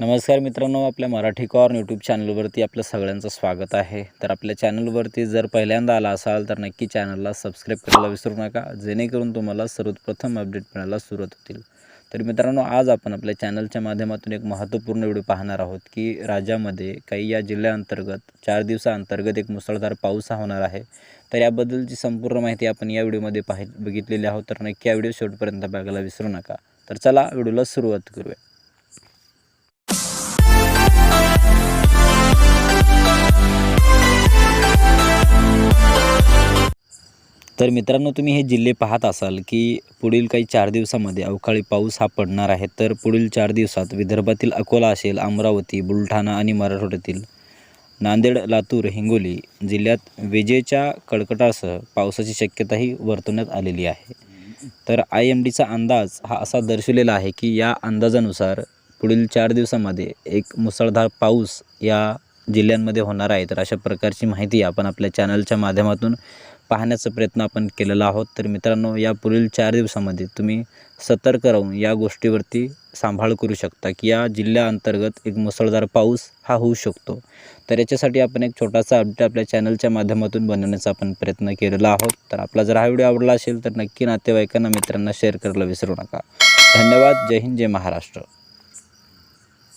नमस्कार मित्रांनो आपल्या मराठी कॉर्न यूट्यूब चॅनलवरती आपलं सगळ्यांचं स्वागत आहे. तर आपल्या चॅनलवरती जर पहिल्यांदा आला असाल तर नक्की चॅनलला सबस्क्राईब करायला विसरू नका जेणेकरून तुम्हाला सर्वप्रथम अपडेट मिळायला सुरुवात होतील. तर मित्रांनो आज आपण आपल्या चॅनलच्या माध्यमातून एक महत्त्वपूर्ण व्हिडिओ पाहणार आहोत की राज्यामध्ये काही या जिल्ह्याअंतर्गत चार दिवसाअंतर्गत एक मुसळधार पाऊस हा होणार आहे. तर याबद्दलची संपूर्ण माहिती आपण या व्हिडिओमध्ये पाहि बघितलेली आहोत. तर नक्की या व्हिडिओ शेवटपर्यंत बघायला विसरू नका. तर चला व्हिडिओला सुरुवात करूया. तर मित्रांनो तुम्ही हे जिल्हे पाहत असाल की पुढील काही चार दिवसामध्ये अवकाळी पाऊस हा पडणार आहे. तर पुढील चार दिवसात विदर्भातील अकोला असेल अमरावती बुलढाणा आणि मराठवाड्यातील नांदेड लातूर हिंगोली जिल्ह्यात विजेच्या कडकटासह पावसाची शक्यताही वर्तवण्यात आलेली आहे. तर आय एम डीचा अंदाज हा असा दर्शवलेला आहे की या अंदाजानुसार पुढील चार दिवसामध्ये एक मुसळधार पाऊस या जिल्ह्यांमध्ये होणार आहे. तर अशा प्रकारची माहिती आपण आपल्या चॅनलच्या माध्यमातून पाहण्याचा प्रयत्न आपण केलेला आहोत. तर मित्रांनो या पुढील चार दिवसामध्ये तुम्ही सतर्क राहून या गोष्टीवरती सांभाळ करू शकता की या जिल्ह्याअंतर्गत एक मुसळधार पाऊस हा होऊ शकतो. तर याच्यासाठी आपण एक छोटासा अपडेट आपल्या चॅनलच्या माध्यमातून बनवण्याचा आपण प्रयत्न केलेला आहोत. तर आपला जर हा व्हिडिओ आवडला असेल तर नक्की नातेवाईकांना मित्रांना शेअर करायला विसरू नका. धन्यवाद. जय हिंद जय महाराष्ट्र.